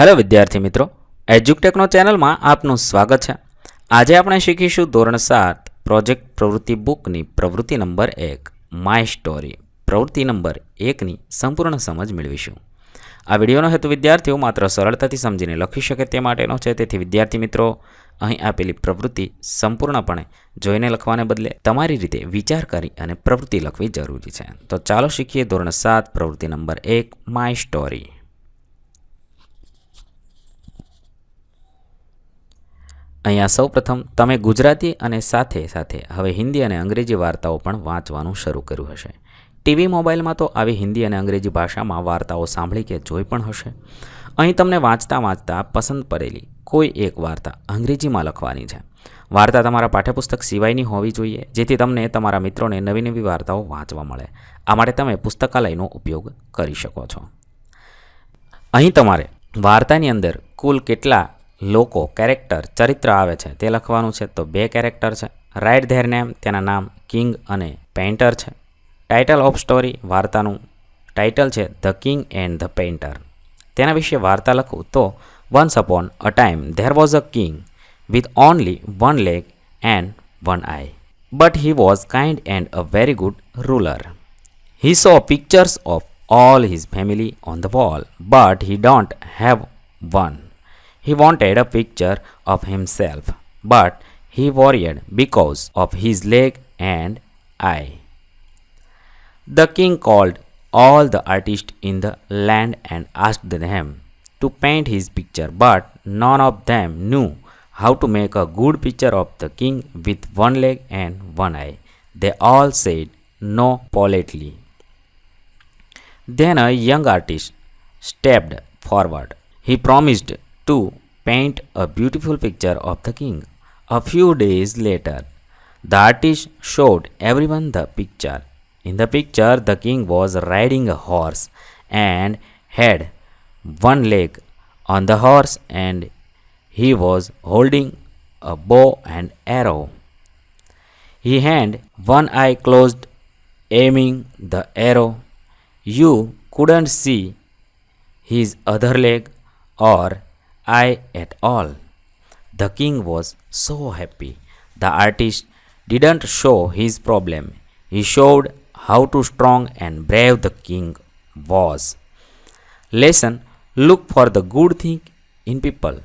Hello વિદ્યાર્થી મિત્રો, એજ્યુકટેકનો ચેનલમાં આપનું સ્વાગત છે. આજે આપણે શીખીશું ધોરણ સાત, પ્રોજેક્ટ પ્રવૃત્તિ બુકની પ્રવૃત્તિ નંબર એક, માય સ્ટોરી. પ્રવૃત્તિ નંબર એકની સંપૂર્ણ સમજ મેળવીશું. આ વિડીયોનો હેતુ વિદ્યાર્થીઓ માત્ર સરળતાથી સમજીને લખી શકે તે માટેનો છે. તેથી વિદ્યાર્થી મિત્રો, અહીં આપેલી પ્રવૃત્તિ સંપૂર્ણપણે જોઈને લખવાને બદલે તમારી રીતે વિચાર કરી અને પ્રવૃત્તિ લખવી જરૂરી છે. તો ચાલો શીખીએ ધોરણ સાત, પ્રવૃત્તિ નંબર એક, માય સ્ટોરી. અહીંયા સૌપ્રથમ તમે ગુજરાતી અને સાથે સાથે હવે હિન્દી અને અંગ્રેજી વાર્તાઓ પણ વાંચવાનું શરૂ કર્યું હશે. ટીવી મોબાઈલમાં તો આવી હિન્દી અને અંગ્રેજી ભાષામાં વાર્તાઓ સાંભળી કે જોઈ પણ હશે. અહીં તમને વાંચતા વાંચતા પસંદ પડેલી કોઈ એક વાર્તા અંગ્રેજીમાં લખવાની છે. વાર્તા તમારા પાઠ્યપુસ્તક સિવાયની હોવી જોઈએ, જેથી તમને તમારા મિત્રોને નવી નવી વાર્તાઓ વાંચવા મળે. આ માટે તમે પુસ્તકાલયનો ઉપયોગ કરી શકો છો. અહીં તમારે વાર્તાની અંદર કુલ કેટલા લોકો કેરેક્ટર ચરિત્ર આવે છે તે લખવાનું છે તો બે કેરેક્ટર છે. રાઇટ ધેર નેમ તેના નામ કિંગ અને પેઇન્ટર છે. ટાઇટલ ઓફ સ્ટોરી વાર્તાનું ટાઇટલ છે the king and the painter તેના વિશે વાર્તા લખું તો once upon a time there was a king with only one leg and one eye but he was kind and a very good ruler he saw pictures of all his family on the wall, but he don't have one. He wanted a picture of himself, but he worried because of his leg and eye. The king called all the artists in the land and asked them to paint his picture, but none of them knew how to make a good picture of the king with one leg and one eye. They all said no politely. Then a young artist stepped forward. He promised to paint a beautiful picture of the king. A few days later, the artist showed everyone the picture. In the picture, the king was riding a horse and had one leg on the horse, and he was holding a bow and arrow. He had one eye closed, aiming the arrow. You couldn't see his other leg or eye at all. The king was so happy. The artist didn't show his problem. He showed how too strong and brave the king was. Lesson Look for the good thing in people,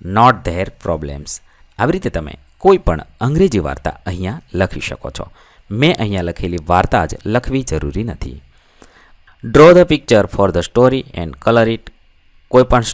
not their problems. આવી રીતે તમે કોઈ પણ અંગ્રેજી વાર્તા અહીંયા લખી શકો છો મેં અહીંયા લખેલી વાર્તા જ લખવી જરૂરી નથી draw the picture for the story and colour it કોઈ પણ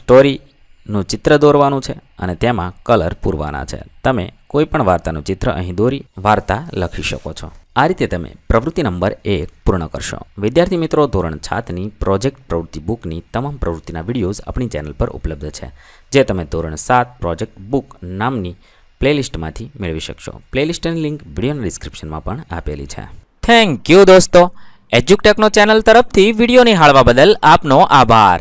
સ્ટોરીનું ચિત્ર દોરવાનું છે અને તેમાં કલર પૂરવાના છે. તમે કોઈ પણ વાર્તાનું ચિત્ર અહીં દોરી વાર્તા લખી શકો છો. આ રીતે તમે પ્રવૃત્તિ નંબર એક પૂર્ણ કરશો. વિદ્યાર્થી મિત્રો, ધોરણ છાતની પ્રોજેક્ટ પ્રવૃત્તિ બુકની તમામ પ્રવૃત્તિના વિડીયોઝ આપણી ચેનલ પર ઉપલબ્ધ છે, જે તમે ધોરણ સાત પ્રોજેક્ટ બુક નામની પ્લેલિસ્ટમાંથી મેળવી શકશો. પ્લેલિસ્ટની લિંક વિડીયોના ડિસ્ક્રિપ્શનમાં પણ આપેલી છે. થેન્ક યુ દોસ્તો. એજ્યુકટેકનો ચેનલ તરફથી વીડિયો નિહાળવા બદલ આપનો આભાર.